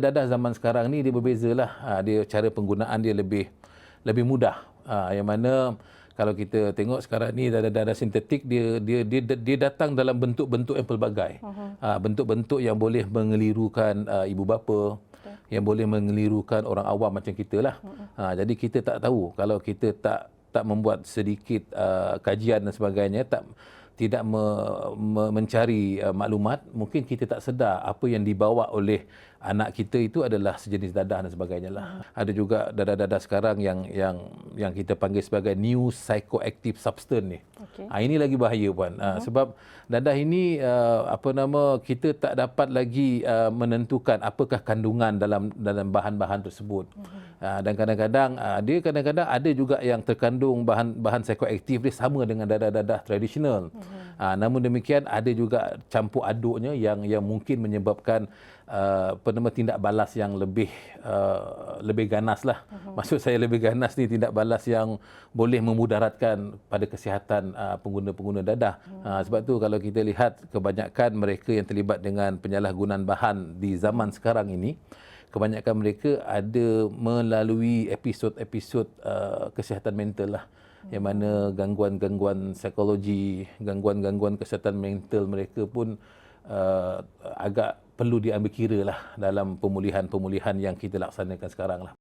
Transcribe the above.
Dadah zaman sekarang ni dia berbezalah. Ha, dia cara penggunaan dia lebih lebih mudah. Ha, yang mana kalau kita tengok sekarang ni dadah-dadah sintetik dia dia dia dia datang dalam bentuk-bentuk yang pelbagai. Uh-huh. Ha, bentuk-bentuk yang boleh mengelirukan uh, ibu bapa, okay. yang boleh mengelirukan orang awam macam kita lah. Uh-huh. Ha, jadi kita tak tahu kalau kita tak tak membuat sedikit uh, kajian dan sebagainya tak tidak me, me, mencari uh, maklumat mungkin kita tak sedar apa yang dibawa oleh anak kita itu adalah sejenis dadah dan sebagainya lah. Hmm. Ada juga dadah-dadah sekarang yang yang yang kita panggil sebagai new psychoactive substance ni. Okay. Ha, ini lagi bahaya puan. Uh-huh. Ha, sebab dadah ini uh, apa nama kita tak dapat lagi uh, menentukan apakah kandungan dalam dalam bahan-bahan tersebut. Uh-huh. Uh, dan kadang-kadang uh, dia kadang-kadang ada juga yang terkandung bahan-bahan psychoactive dia sama dengan dadah-dadah tradisional. Uh-huh. Uh, namun demikian ada juga campur aduknya yang yang mungkin menyebabkan uh, penema tindak balas yang lebih uh, lebih ganas lah. Uh-huh. Maksud saya lebih ganas ni tindak balas yang boleh memudaratkan pada kesihatan uh, pengguna-pengguna dadah. Uh-huh. Uh, sebab tu kalau kita lihat kebanyakan mereka yang terlibat dengan penyalahgunaan bahan di zaman sekarang ini, kebanyakan mereka ada melalui episod-episod uh, kesihatan mental lah. Uh-huh. Yang mana gangguan-gangguan psikologi, gangguan-gangguan kesihatan mental mereka pun uh, agak perlu diambil kira lah dalam pemulihan-pemulihan yang kita laksanakan sekarang lah.